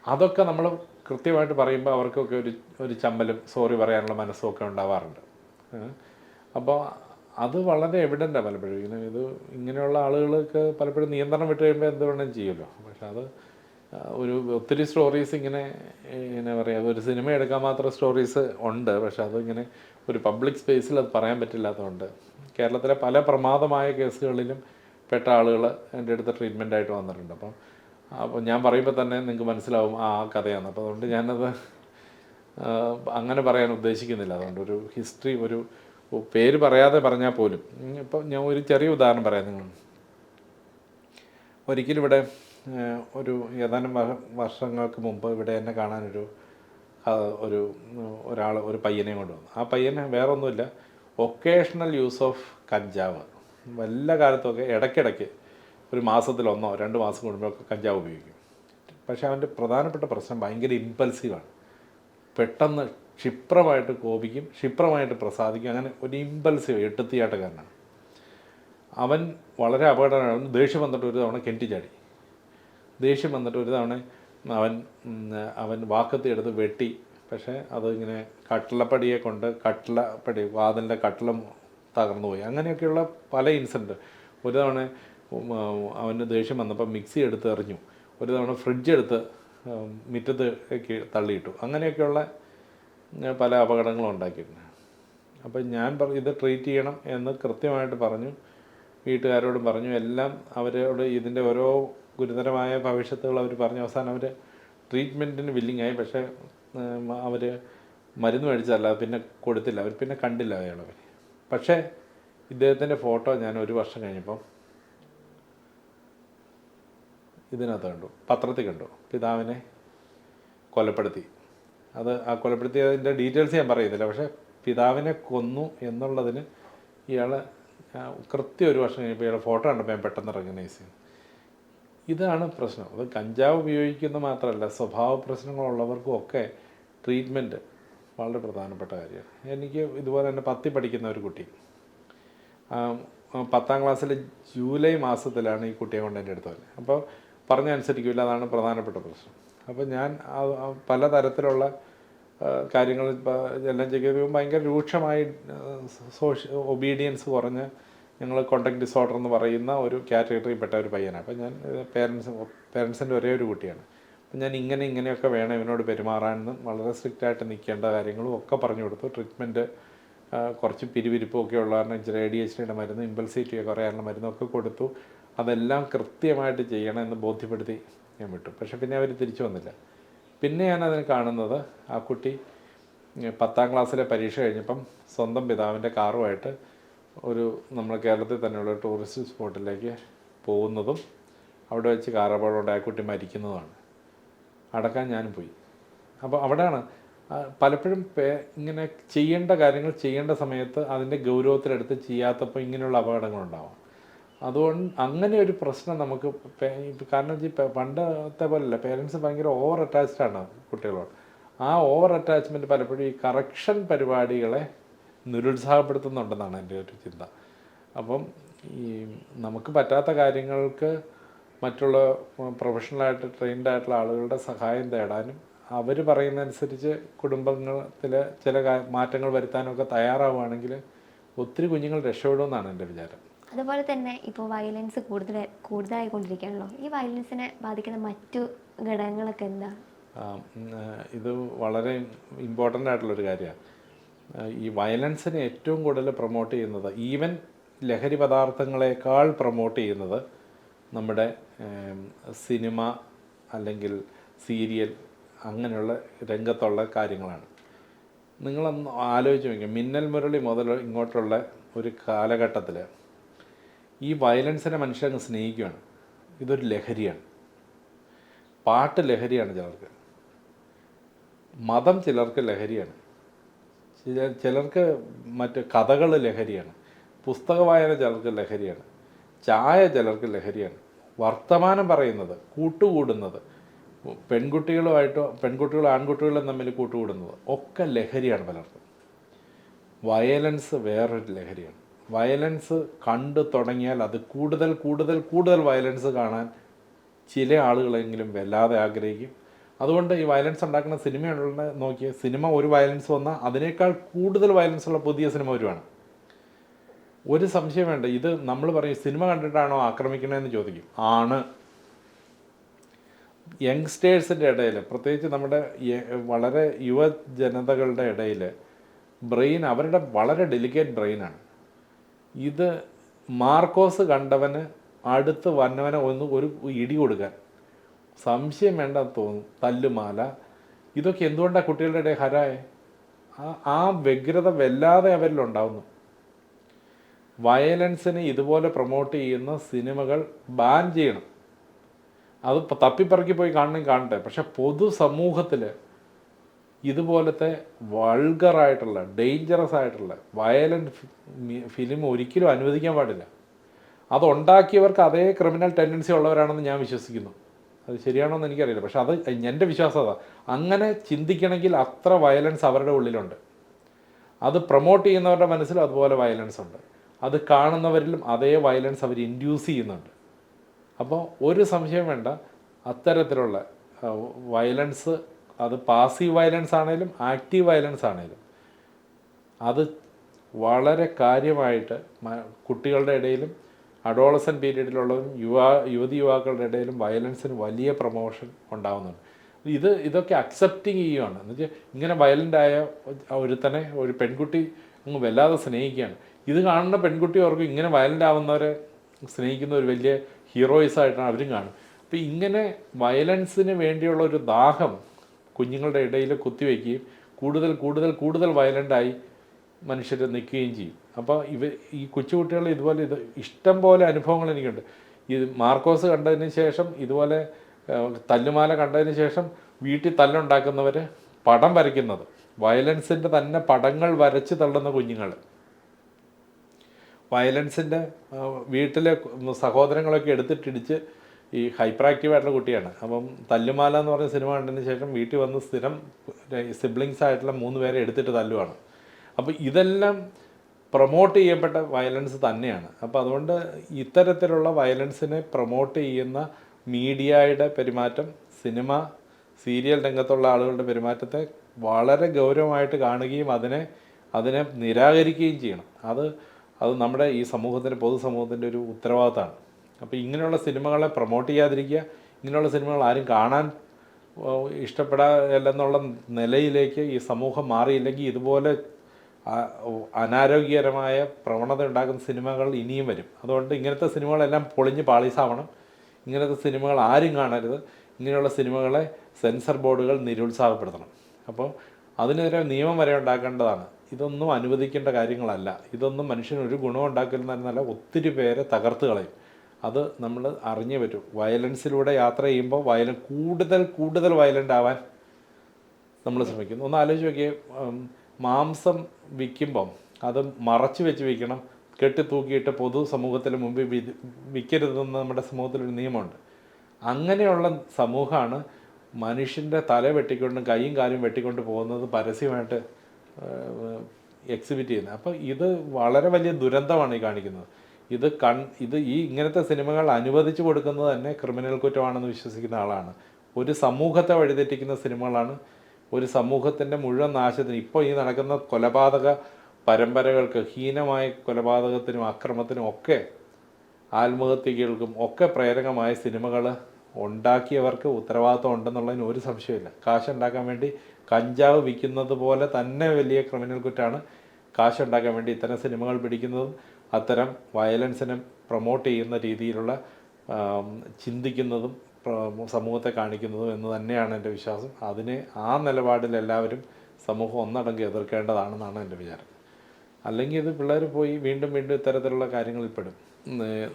അതൊക്കെ നമ്മൾ കൃത്യമായിട്ട് പറയുമ്പോൾ അവർക്കൊക്കെ ഒരു ഒരു ചമ്മലും സോറി പറയാനുള്ള മനസ്സും ഒക്കെ ഉണ്ടാവാറുണ്ട്. അപ്പോൾ അത് വളരെ എവിഡന്റാണ് പലപ്പോഴും. ഇത് ഇങ്ങനെയുള്ള ആളുകൾക്ക് പലപ്പോഴും നിയന്ത്രണം വിട്ട് കഴിയുമ്പോൾ എന്ത് വേണമെങ്കിലും ചെയ്യുമല്ലോ. പക്ഷെ അത് ഒരു ഒത്തിരി സ്റ്റോറീസ് ഇങ്ങനെ എന്നാ പറയുക ഒരു സിനിമ എടുക്കാൻ മാത്രം സ്റ്റോറീസ് ഉണ്ട് പക്ഷെ അതിങ്ങനെ ഒരു പബ്ലിക് സ്പേസിൽ അത് പറയാൻ പറ്റില്ലാത്തതുകൊണ്ട്. കേരളത്തിലെ പല പ്രമാദമായ കേസുകളിലും പെട്ട ആളുകൾ എന്റെ അടുത്ത് ട്രീറ്റ്മെന്റ് ആയിട്ട് വന്നിട്ടുണ്ട്. അപ്പം അപ്പോൾ ഞാൻ പറയുമ്പോൾ തന്നെ നിങ്ങൾക്ക് മനസ്സിലാവും ആ കഥയാണ്. അപ്പോൾ അതുകൊണ്ട് ഞാനത് അങ്ങനെ പറയാൻ ഉദ്ദേശിക്കുന്നില്ല. അതുകൊണ്ട് ഒരു ഹിസ്റ്ററി ഒരു പേര് പറയാതെ പറഞ്ഞാൽ പോലും. ഇപ്പം ഞാൻ ഒരു ചെറിയ ഉദാഹരണം പറയാം നിങ്ങൾ ഒരിക്കലും ഇവിടെ ഒരു ഏതാനും വർഷങ്ങൾക്ക് മുമ്പ് ഇവിടെ എന്നെ കാണാനൊരു ഒരു ഒരാൾ ഒരു പയ്യനെയും കൊണ്ടുവന്നു ആ പയ്യനെ വേറെ ഒന്നുമില്ല ഒക്കേഷണൽ യൂസ് ഓഫ് കഞ്ചാവ്. വല്ല കാലത്തൊക്കെ ഇടയ്ക്കിടയ്ക്ക് ഒരു മാസത്തിലൊന്നോ രണ്ട് മാസം കൂടുമ്പോഴൊക്കെ കഞ്ചാവ് ഉപയോഗിക്കും. പക്ഷേ അവന്റെ പ്രധാനപ്പെട്ട പ്രശ്നം ഭയങ്കര ഇമ്പൾസീവാണ് പെട്ടെന്ന് ക്ഷിപ്രമായിട്ട് കോപിക്കും ക്ഷിപ്രമായിട്ട് പ്രസാദിക്കും അങ്ങനെ ഒരു ഇമ്പൾസീവ് എട്ടുത്തിയാട്ടക്കാരനാണ് അവൻ വളരെ അപകടമാണ് ദേഷ്യം വന്നിട്ട് ഒരു തവണ കെട്ടി ചാടി ദേഷ്യം വന്നിട്ട് ഒരു തവണ അവൻ അവൻ വാക്കത്തി എടുത്ത് വെട്ടി. പക്ഷേ അതിങ്ങനെ കട്ടിളപ്പടിയെ കൊണ്ട് കട്ടിളപ്പടി വാതിലിന്റെ കട്ടിളം തകർന്നു പോയി. അങ്ങനെയൊക്കെയുള്ള പല ഇൻസിഡന്റ് ഒരു തവണ അവന് ദേഷ്യം വന്നപ്പോൾ മിക്സി എടുത്ത് എറിഞ്ഞു. ഒരു തവണ ഫ്രിഡ്ജ് എടുത്ത് മുറ്റത്ത് തള്ളിയിട്ടു. അങ്ങനെയൊക്കെയുള്ള പല അപകടങ്ങളും ഉണ്ടാക്കിയിട്ടുണ്ട്. അപ്പം ഞാൻ പറ ഇത് ട്രീറ്റ് ചെയ്യണം എന്ന് കൃത്യമായിട്ട് പറഞ്ഞു. വീട്ടുകാരോടും പറഞ്ഞു. എല്ലാം അവരോട് ഇതിന്റെ ഓരോ ഗുരുതരമായ ഭവിഷ്യത്തുകൾ അവർ പറഞ്ഞു. അവസാനം അവർ ട്രീറ്റ്മെന്റിന് വില്ലിങ് ആയി. പക്ഷേ അവർ മരുന്ന് മേടിച്ചതല്ല. പിന്നെ കൊടുത്തില്ല. അവർ പിന്നെ കണ്ടില്ല അയാളവർ പക്ഷേ ഇദ്ദേഹത്തിന്റെ ഫോട്ടോ ഞാൻ ഒരു വർഷം കഴിഞ്ഞപ്പം ഇതിനകത്ത് കണ്ടു. പത്രത്തിൽ കണ്ടു. പിതാവിനെ കൊലപ്പെടുത്തി. അത് ആ കൊലപ്പെടുത്തിയതിന്റെ ഡീറ്റെയിൽസ് ഞാൻ പറയുന്നില്ല പക്ഷേ പിതാവിനെ കൊന്നു എന്നുള്ളതിന് ഇയാൾ കൃത്യം ഒരു വർഷം കഴിഞ്ഞപ്പോൾ ഇയാളെ ഫോട്ടോ കണ്ടപ്പോൾ ഞാൻ പെട്ടെന്ന് റെക്കഗ്നൈസ് ചെയ്തു. ഇതാണ് പ്രശ്നം. അത് കഞ്ചാവ് ഉപയോഗിക്കുന്ന മാത്രമല്ല സ്വഭാവ പ്രശ്നങ്ങളുള്ളവർക്കും ഒക്കെ ട്രീറ്റ്മെന്റ് വളരെ പ്രധാനപ്പെട്ട കാര്യമാണ് എനിക്ക് ഇതുപോലെ തന്നെ പത്തി പഠിക്കുന്ന ഒരു കുട്ടി. പത്താം ക്ലാസ്സിലെ ജൂലൈ മാസത്തിലാണ് ഈ കുട്ടിയെ കൊണ്ട് എന്റെ അടുത്ത് വന്നത്. അപ്പോൾ പറഞ്ഞ അനുസരിക്കില്ല അതാണ് പ്രധാനപ്പെട്ട പ്രശ്നം. അപ്പോൾ ഞാൻ പല തരത്തിലുള്ള പലതരത്തിലുള്ള കാര്യങ്ങൾ എല്ലാം ചെയ്യുമ്പോൾ ഭയങ്കര രൂക്ഷമായി സോഷ്യ ഒബീഡിയൻസ് കുറഞ്ഞ് ഞങ്ങൾ കോണ്ടാക്ട് ഡിസോർഡർ എന്ന് പറയുന്ന ഒരു കാറ്റഗറിയിൽപ്പെട്ട ഒരു പയ്യനാണ് അപ്പോൾ ഞാൻ പേരൻസ് പേരൻസിന്റെ ഒരേ ഒരു കുട്ടിയാണ്. അപ്പം ഞാൻ ഇങ്ങനെ ഇങ്ങനെയൊക്കെ വേണം ഇവനോട് പെരുമാറാനെന്നും വളരെ സ്ട്രിക്റ്റ് ആയിട്ട് നിൽക്കേണ്ട കാര്യങ്ങളും ഒക്കെ പറഞ്ഞു കൊടുത്തു. ട്രീറ്റ്മെന്റ് കുറച്ച് പിരിവിരിപ്പൊക്കെ ഉള്ള കാരണം ഡിയുടെ മരുന്ന് ഇമ്പൾസിറ്റി കുറയാനുള്ള മരുന്നൊക്കെ കൊടുത്തു. അതെല്ലാം കൃത്യമായിട്ട് ചെയ്യണം എന്ന് ബോധ്യപ്പെടുത്തി ഞാൻ വിട്ടു. പക്ഷെ പിന്നെ അവർ തിരിച്ചു വന്നില്ല. പിന്നെ ഞാൻ അതിന് കാണുന്നത് ആ കുട്ടി പത്താം ക്ലാസ്സിലെ പരീക്ഷ കഴിഞ്ഞപ്പം സ്വന്തം പിതാവിന്റെ കാറുമായിട്ട് ഒരു നമ്മുടെ കേരളത്തിൽ തന്നെയുള്ള ടൂറിസ്റ്റ് സ്പോട്ടിലേക്ക് പോകുന്നതും അവിടെ വെച്ച് കാർ അപകടം ഉണ്ടായ കുട്ടി മരിക്കുന്നതുമാണ്. അടക്കാൻ ഞാനും പോയി. അപ്പോൾ അവിടെയാണ് പലപ്പോഴും ഇങ്ങനെ ചെയ്യേണ്ട കാര്യങ്ങൾ ചെയ്യേണ്ട സമയത്ത് അതിന്റെ ഗൗരവത്തിലെടുത്ത് ചെയ്യാത്തപ്പോൾ ഇങ്ങനെയുള്ള അപകടങ്ങളുണ്ടാവാം. അതുകൊണ്ട് അങ്ങനെ ഒരു പ്രശ്നം നമുക്ക് കാരണം വെച്ചാൽ പണ്ടത്തെ പോലല്ല പേരൻസ് ഭയങ്കര ഓവർ അറ്റാച്ച്ഡ് ആണ് കുട്ടികളോട്. ആ ഓവർ അറ്റാച്ച്മെന്റ് പലപ്പോഴും ഈ കറക്ഷൻ പരിപാടികളെ നിരുത്സാഹപ്പെടുത്തുന്നുണ്ടെന്നാണ് എന്റെ ഒരു ചിന്ത. അപ്പം ഈ നമുക്ക് പറ്റാത്ത കാര്യങ്ങൾക്ക് മറ്റുള്ള പ്രൊഫഷണലായിട്ട് ട്രെയിൻഡ് ആയിട്ടുള്ള ആളുകളുടെ സഹായം തേടാനും അവർ പറയുന്നതനുസരിച്ച് കുടുംബങ്ങളിൽ ചില മാറ്റങ്ങൾ വരുത്താനൊക്കെ തയ്യാറാവുകയാണെങ്കിൽ ഒത്തിരി കുഞ്ഞുങ്ങൾ രക്ഷപ്പെടുമെന്നാണ് എന്റെ വിചാരം. അതുപോലെ തന്നെ ഇപ്പോൾ വയലൻസ് കൂടുതൽ കൂടുതലായിക്കൊണ്ടിരിക്കുകയാണല്ലോ. ഈ വയലൻസിനെ ബാധിക്കുന്ന മറ്റു ഘടകങ്ങളൊക്കെ എന്താ? ഇത് വളരെ ഇമ്പോർട്ടന്റ് ആയിട്ടുള്ളൊരു കാര്യമാണ്. ഈ വയലൻസിനെ ഏറ്റവും കൂടുതൽ പ്രൊമോട്ട് ചെയ്യുന്നത് ഈവൻ ലഹരി പദാർത്ഥങ്ങളെക്കാൾ പ്രൊമോട്ട് ചെയ്യുന്നത് നമ്മുടെ സിനിമ അല്ലെങ്കിൽ സീരിയൽ അങ്ങനെയുള്ള രംഗത്തുള്ള കാര്യങ്ങളാണ്. നിങ്ങളൊന്ന് ആലോചിച്ച് നോക്കിയാൽ മിന്നൽ മുരളി മുതൽ ഇങ്ങോട്ടുള്ള ഒരു കാലഘട്ടത്തിൽ ഈ വയലൻസിനെ മനുഷ്യരങ്ങ് സ്നേഹിക്കുകയാണ് ഇതൊരു ലഹരിയാണ്. പാട്ട് ലഹരിയാണ് ചിലർക്ക്. മതം ചിലർക്ക് ലഹരിയാണ്. ചിലർക്ക് മറ്റ് കഥകൾ ലഹരിയാണ്. പുസ്തക വായന ചിലർക്ക് ലഹരിയാണ്. ചായ ചിലർക്ക് ലഹരിയാണ്. വർത്തമാനം പറയുന്നത് കൂട്ടുകൂടുന്നത്. പെൺകുട്ടികളുമായിട്ടോ പെൺകുട്ടികളും ആൺകുട്ടികളും തമ്മിൽ കൂട്ടുകൂടുന്നത് ഒക്കെ ലഹരിയാണ് പലർക്കും. വയലൻസ് വേറൊരു ലഹരിയാണ്. വയലൻസ് കണ്ടു തുടങ്ങിയാൽ അത് കൂടുതൽ കൂടുതൽ കൂടുതൽ വയലൻസ് കാണാൻ ചില ആളുകളെങ്കിലും വല്ലാതെ ആഗ്രഹിക്കും. അതുകൊണ്ട് ഈ വയലൻസ് ഉണ്ടാക്കുന്ന സിനിമയുള്ള നോക്കിയ സിനിമ ഒരു വയലൻസ് വന്നാൽ അതിനേക്കാൾ കൂടുതൽ വയലൻസ് ഉള്ള പുതിയ സിനിമ വരുവാണ്. ഒരു സംശയം വേണ്ട. ഇത് നമ്മൾ പറയും സിനിമ കണ്ടിട്ടാണോ ആക്രമിക്കണതെന്ന് ചോദിക്കും. ആണ്. യങ്സ്റ്റേഴ്സിന്റെ ഇടയിൽ പ്രത്യേകിച്ച് നമ്മുടെ വളരെ യുവജനതകളുടെ ഇടയിൽ ബ്രെയിൻ അവരുടെ വളരെ ഡെലിക്കേറ്റ് ബ്രെയിനാണ് ഇത് മാർക്കോസ് കണ്ടവന് അടുത്ത് വന്നവനെ ഒന്ന് ഒരു ഇടി കൊടുക്കാൻ. സംശയം വേണ്ട തോന്നും തല്ലുമാല. ഇതൊക്കെ എന്തുകൊണ്ടാണ് കുട്ടികളുടെ ഇടയിൽ ഹരായ? ആ വ്യഗ്രത വല്ലാതെ അവരിലുണ്ടാവുന്നു വയലൻസിനെ ഇതുപോലെ പ്രൊമോട്ട് ചെയ്യുന്ന സിനിമകൾ ബാൻ ചെയ്യണം. അത് തപ്പിപ്പറക്കി പോയി കാണണം കാണട്ടെ. പക്ഷെ പൊതുസമൂഹത്തിൽ ഇതുപോലത്തെ വൾഗറായിട്ടുള്ള ഡേഞ്ചറസ് ആയിട്ടുള്ള വയലന്റ് ഫിലിം ഒരിക്കലും അനുവദിക്കാൻ പാടില്ല. അതുണ്ടാക്കിയവർക്ക് അതേ ക്രിമിനൽ ടെൻഡൻസി ഉള്ളവരാണെന്ന് ഞാൻ വിശ്വസിക്കുന്നു. അത് ശരിയാണോ എന്ന് എനിക്കറിയില്ല. പക്ഷെ അത് എന്റെ വിശ്വാസം അതാ. അങ്ങനെ ചിന്തിക്കണമെങ്കിൽ അത്ര വയലൻസ് അവരുടെ ഉള്ളിലുണ്ട്. അത് പ്രൊമോട്ട് ചെയ്യുന്നവരുടെ മനസ്സിലും അതുപോലെ വയലൻസ് ഉണ്ട്. അത് കാണുന്നവരിലും അതേ വയലൻസ് അവർ ഇൻഡ്യൂസ് ചെയ്യുന്നുണ്ട്. അപ്പോൾ ഒരു സംശയം വേണ്ട. അത്തരത്തിലുള്ള വയലൻസ് അത് പാസീവ് വയലൻസ് ആണേലും ആക്റ്റീവ് വയലൻസ് ആണേലും അത് വളരെ കാര്യമായിട്ട് കുട്ടികളുടെ ഇടയിലും അഡോളസൻ പീരീഡിലുള്ളതും യുവാ യുവതി യുവാക്കളുടെ ഇടയിലും വയലൻസിന് വലിയ പ്രൊമോഷൻ ഉണ്ടാകുന്നുണ്ട് ഇത് ഇതൊക്കെ അക്സെപ്റ്റിങ് ചെയ്യുകയാണ് എന്ന് വെച്ചാൽ ഇങ്ങനെ വയലന്റായ ഒരുത്തനെ ഒരു പെൺകുട്ടി അങ്ങ് വല്ലാതെ സ്നേഹിക്കുകയാണ്. ഇത് കാണുന്ന പെൺകുട്ടി അവർക്ക് ഇങ്ങനെ വയലന്റ് ആവുന്നവരെ സ്നേഹിക്കുന്ന ഒരു വലിയ ഹീറോയിസ് ആയിട്ടാണ് അവരും കാണും അപ്പോൾ ഇങ്ങനെ വയലൻസിന് വേണ്ടിയുള്ള ഒരു ദാഹം കുഞ്ഞുങ്ങളുടെ ഇടയിൽ കുത്തിവെക്കുകയും കൂടുതൽ കൂടുതൽ കൂടുതൽ വയലന്റായി മനുഷ്യർ നിൽക്കുകയും ചെയ്യും. അപ്പോൾ ഇവ ഈ കൊച്ചുകുട്ടികൾ ഇതുപോലെ ഇത് ഇഷ്ടം പോലെ അനുഭവങ്ങൾ എനിക്കുണ്ട്. ഇത് മാർക്കോസ് കണ്ടതിന് ശേഷം ഇതുപോലെ തല്ലുമാല കണ്ടതിന് ശേഷം വീട്ടിൽ തല്ലുണ്ടാക്കുന്നവർ പടം വരയ്ക്കുന്നത്. വയലൻസിന്റെ തന്നെ പടങ്ങൾ വരച്ച് തള്ളുന്ന കുഞ്ഞുങ്ങൾ. വയലൻസിന്റെ വീട്ടിലെ സഹോദരങ്ങളൊക്കെ എടുത്തിട്ടിടിച്ച് ഈ ഹൈപ്പർ ആക്റ്റീവ് ആയിട്ടുള്ള കുട്ടിയാണ്. അപ്പം തല്ലുമാല എന്ന് പറഞ്ഞ സിനിമ കണ്ടതിന് ശേഷം വീട്ടിൽ വന്ന് സ്ഥിരം സിബ്ലിങ്സ് ആയിട്ടുള്ള മൂന്ന് പേരെ എടുത്തിട്ട് തല്ലുവാണ്. അപ്പോൾ ഇതെല്ലാം പ്രൊമോട്ട് ചെയ്യപ്പെട്ട വയലൻസ് തന്നെയാണ്. അപ്പോൾ അതുകൊണ്ട് ഇത്തരത്തിലുള്ള വയലൻസിനെ പ്രൊമോട്ട് ചെയ്യുന്ന മീഡിയയുടെ പെരുമാറ്റം സിനിമ സീരിയൽ രംഗത്തുള്ള ആളുകളുടെ പെരുമാറ്റത്തെ വളരെ ഗൗരവമായിട്ട് കാണുകയും അതിനെ അതിനെ നിരാകരിക്കുകയും ചെയ്യണം. അത് അത് നമ്മുടെ ഈ സമൂഹത്തിന്റെ പൊതുസമൂഹത്തിന്റെ ഒരു ഉത്തരവാദിത്തമാണ്. അപ്പോൾ ഇങ്ങനെയുള്ള സിനിമകളെ പ്രൊമോട്ട് ചെയ്യാതിരിക്കുക ഇങ്ങനെയുള്ള സിനിമകൾ ആരും കാണാൻ ഓ, ഇഷ്ടപ്പെടാല്ലെന്നുള്ള നിലയിലേക്ക് ഈ സമൂഹം മാറിയില്ലെങ്കിൽ ഇതുപോലെ അനാരോഗ്യകരമായ പ്രവണത ഉണ്ടാക്കുന്ന സിനിമകൾ ഇനിയും വരും. അതുകൊണ്ട് ഇങ്ങനത്തെ സിനിമകളെല്ലാം പൊളിഞ്ഞ് പാളീസാവണം. ഇങ്ങനത്തെ സിനിമകൾ ആരും കാണരുത്. ഇങ്ങനെയുള്ള സിനിമകളെ സെൻസർ ബോർഡുകൾ നിരുത്സാഹപ്പെടുത്തണം. അപ്പോൾ അതിനെതിരെ നിയമം വരെ ഉണ്ടാക്കേണ്ടതാണ്. ഇതൊന്നും അനുവദിക്കേണ്ട കാര്യങ്ങളല്ല. ഇതൊന്നും മനുഷ്യന് ഒരു ഗുണം ഉണ്ടാക്കുന്നതല്ല ഒത്തിരി പേരെ തകർത്ത് കളയും. അത് നമ്മൾ അറിഞ്ഞേ പറ്റും. വയലൻസിലൂടെ യാത്ര ചെയ്യുമ്പോൾ വയലൻ കൂടുതൽ കൂടുതൽ വയലന്റ് ആവാൻ നമ്മൾ ശ്രമിക്കുന്നു. ഒന്ന് ആലോചിച്ച് നോക്കിയേ മാംസം വിൽക്കുമ്പം അത് മറച്ചു വെച്ച് വിൽക്കണം. കെട്ടിത്തൂക്കിയിട്ട് പൊതു സമൂഹത്തിന് മുമ്പിൽ വിൽക്കരുതെന്ന് നമ്മുടെ സമൂഹത്തിലൊരു നിയമമുണ്ട്. അങ്ങനെയുള്ള സമൂഹമാണ് മനുഷ്യന്റെ തല വെട്ടിക്കൊണ്ടും കൈയും കാലും വെട്ടിക്കൊണ്ട് പോകുന്നത് പരസ്യമായിട്ട് എക്സിബിറ്റ് ചെയ്യുന്നത്. അപ്പോൾ ഇത് വളരെ വലിയ ദുരന്തമാണ് ഈ കാണിക്കുന്നത്. ഇത് കൺ ഇത് ഈ ഇങ്ങനത്തെ സിനിമകൾ അനുവദിച്ചു കൊടുക്കുന്നത് തന്നെ ക്രിമിനൽ കുറ്റമാണെന്ന് വിശ്വസിക്കുന്ന ആളാണ്. ഒരു സമൂഹത്തെ വഴിതെറ്റിക്കുന്ന സിനിമകളാണ് ഒരു സമൂഹത്തിന്റെ മുഴുവൻ നാശത്തിന് ഇപ്പോൾ ഈ നടക്കുന്ന കൊലപാതക പരമ്പരകൾക്ക് ഹീനമായ കൊലപാതകത്തിനും അക്രമത്തിനും ഒക്കെ ആത്മഹത്യകൾക്കും ഒക്കെ പ്രേരകമായ സിനിമകൾ ഉണ്ടാക്കിയവർക്ക് ഉത്തരവാദിത്വം ഉണ്ടെന്നുള്ളതിന് ഒരു സംശയമില്ല കാശ് ഉണ്ടാക്കാൻ വേണ്ടി കഞ്ചാവ് വിൽക്കുന്നത് പോലെ തന്നെ വലിയ ക്രിമിനൽ കുറ്റമാണ് കാശ് ഉണ്ടാക്കാൻ വേണ്ടി ഇത്തരം സിനിമകൾ പിടിക്കുന്നതും അത്തരം വയലൻസിനെ പ്രൊമോട്ട് ചെയ്യുന്ന രീതിയിലുള്ള ചിന്തിക്കുന്നതും സമൂഹത്തെ കാണിക്കുന്നതും എന്ന് തന്നെയാണ് എന്റെ വിശ്വാസം. അതിന് ആ നിലപാടിൽ എല്ലാവരും സമൂഹം ഒന്നടങ്ക് എതിർക്കേണ്ടതാണെന്നാണ് എന്റെ വിചാരം. അല്ലെങ്കിൽ ഇത് പിള്ളേർ പോയി വീണ്ടും വീണ്ടും ഇത്തരത്തിലുള്ള കാര്യങ്ങളിൽ പെടും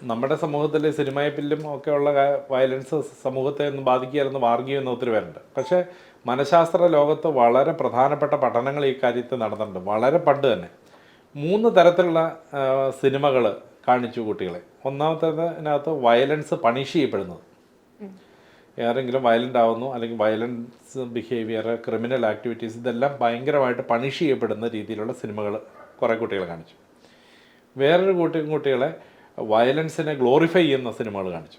നമ്മുടെ സമൂഹത്തിലെ സിനിമയെ ഒക്കെ ഉള്ള കാ- വയലൻസ് സമൂഹത്തെ ഒന്നും വാർഗീയം വാർഗീയെന്ന് ഒത്തിരി പേരുണ്ട്. പക്ഷേ മനഃശാസ്ത്ര ലോകത്ത് വളരെ പ്രധാനപ്പെട്ട പഠനങ്ങൾ ഈ കാര്യത്തിൽ നടന്നിട്ടുണ്ട്. വളരെ പണ്ട് തന്നെ. മൂന്ന് തരത്തിലുള്ള സിനിമകൾ കാണിച്ചു കുട്ടികളെ. ഒന്നാമത്തേതിനകത്ത് വയലൻസ് പണിഷ് ചെയ്യപ്പെടുന്നത്. ആരെങ്കിലും വയലന്റ് ആവുന്നു അല്ലെങ്കിൽ വയലൻസ് ബിഹേവിയർ ക്രിമിനൽ ആക്ടിവിറ്റീസ് ഇതെല്ലാം ഭയങ്കരമായിട്ട് പണിഷ് ചെയ്യപ്പെടുന്ന രീതിയിലുള്ള സിനിമകൾ കുറേ കുട്ടികളെ കാണിച്ചു. വേറൊരു കൂട്ടി കുട്ടികളെ വയലൻസിനെ ഗ്ലോറിഫൈ ചെയ്യുന്ന സിനിമകൾ കാണിച്ചു.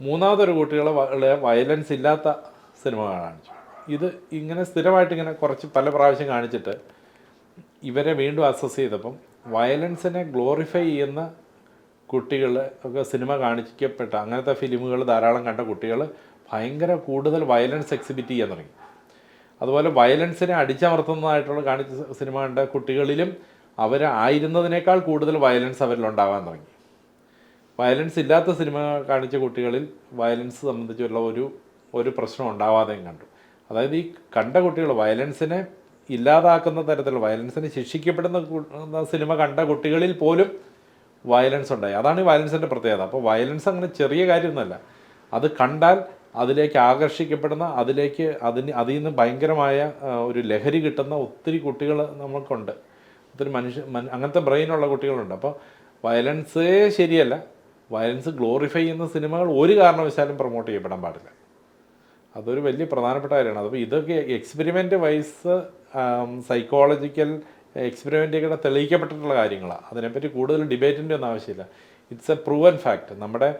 മൂന്നാമതൊരു കുട്ടികളെ വയലൻസ് ഇല്ലാത്ത സിനിമകൾ കാണിച്ചു. ഇത് ഇങ്ങനെ സ്ഥിരമായിട്ട് ഇങ്ങനെ കുറച്ച് പല പ്രാവശ്യം കാണിച്ചിട്ട് ഇവരെ വീണ്ടും അസസ് ചെയ്തപ്പം വയലൻസിനെ ഗ്ലോറിഫൈ ചെയ്യുന്ന കുട്ടികൾ ഒക്കെ സിനിമ കാണിക്കപ്പെട്ട അങ്ങനത്തെ ഫിലിമുകൾ ധാരാളം കണ്ട കുട്ടികൾ ഭയങ്കര കൂടുതൽ വയലൻസ് എക്സിബിറ്റ് ചെയ്യാൻ തുടങ്ങി. അതുപോലെ വയലൻസിനെ അടിച്ചമർത്തുന്നതായിട്ടുള്ള കാണിച്ച സിനിമ കണ്ട കുട്ടികളിലും അവർ ആയിരുന്നതിനേക്കാൾ കൂടുതൽ വയലൻസ് അവരിലുണ്ടാകാൻ തുടങ്ങി. വയലൻസ് ഇല്ലാത്ത സിനിമ കാണിച്ച കുട്ടികളിൽ വയലൻസ് സംബന്ധിച്ചുള്ള ഒരു ഒരു പ്രശ്നം ഉണ്ടാവാതെയും കണ്ടു. അതായത് ഈ കണ്ട കുട്ടികൾ വയലൻസിനെ ഇല്ലാതാക്കുന്ന തരത്തിൽ വയലൻസിനെ ശിക്ഷിക്കപ്പെടുന്ന സിനിമ കണ്ട കുട്ടികളിൽ പോലും വയലൻസ് ഉണ്ടായി. അതാണ് ഈ വയലൻസിന്റെ പ്രത്യേകത. അപ്പോൾ വയലൻസ് അങ്ങനെ ചെറിയ കാര്യമൊന്നുമല്ല. അത് കണ്ടാൽ അതിലേക്ക് ആകർഷിക്കപ്പെടുന്ന അതിലേക്ക് അതിന് അതിൽ നിന്ന് ഭയങ്കരമായ ഒരു ലഹരി കിട്ടുന്ന ഒത്തിരി കുട്ടികൾ നമുക്കുണ്ട് ഒത്തിരി മനുഷ്യ അങ്ങനത്തെ ബ്രെയിനുള്ള കുട്ടികളുണ്ട്. അപ്പോൾ വയലൻസേ ശരിയല്ല. വയലൻസ് ഗ്ലോറിഫൈ ചെയ്യുന്ന സിനിമകൾ ഒരു കാരണവശാലും പ്രൊമോട്ട് ചെയ്യപ്പെടാൻ പാടില്ല. അതൊരു വലിയ പ്രധാനപ്പെട്ട കാര്യമാണ്. അപ്പോൾ ഇതൊക്കെ എക്സ്പെരിമെന്റ് വൈസ് സൈക്കോളജിക്കൽ എക്സ്പെരിമെന്റുകളെ തെളിയിക്കപ്പെട്ടിട്ടുള്ള കാര്യങ്ങളാണ് അതിനെപ്പറ്റി കൂടുതൽ ഡിബേറ്റിന്റെ ഒന്നും ആവശ്യമില്ല. ഇറ്റ്സ് എ പ്രൂവൻ ഫാക്റ്റ് നമ്മുടെ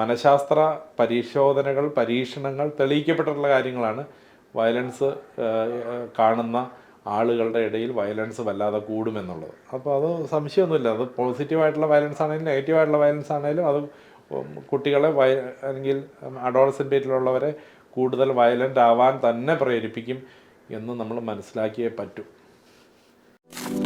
മനഃശാസ്ത്ര പരിശോധനകൾ പരീക്ഷണങ്ങൾ തെളിയിക്കപ്പെട്ടിട്ടുള്ള കാര്യങ്ങളാണ്. വയലൻസ് കാണുന്ന ആളുകളുടെ ഇടയിൽ വയലൻസ് വല്ലാതെ കൂടുമെന്നുള്ളത്. അപ്പോൾ അത് സംശയമൊന്നുമില്ല. അത് പോസിറ്റീവായിട്ടുള്ള വയലൻസ് ആണെങ്കിലും നെഗറ്റീവായിട്ടുള്ള വയലൻസ് ആണെങ്കിലും അത് കുട്ടികളെ വയ അല്ലെങ്കിൽ അഡോളസെന്റ് പേരിലുള്ളവരെ കൂടുതൽ വയലന്റ് ആവാൻ തന്നെ പ്രേരിപ്പിക്കും എന്ന് നമ്മൾ മനസ്സിലാക്കിയേ പറ്റൂ. you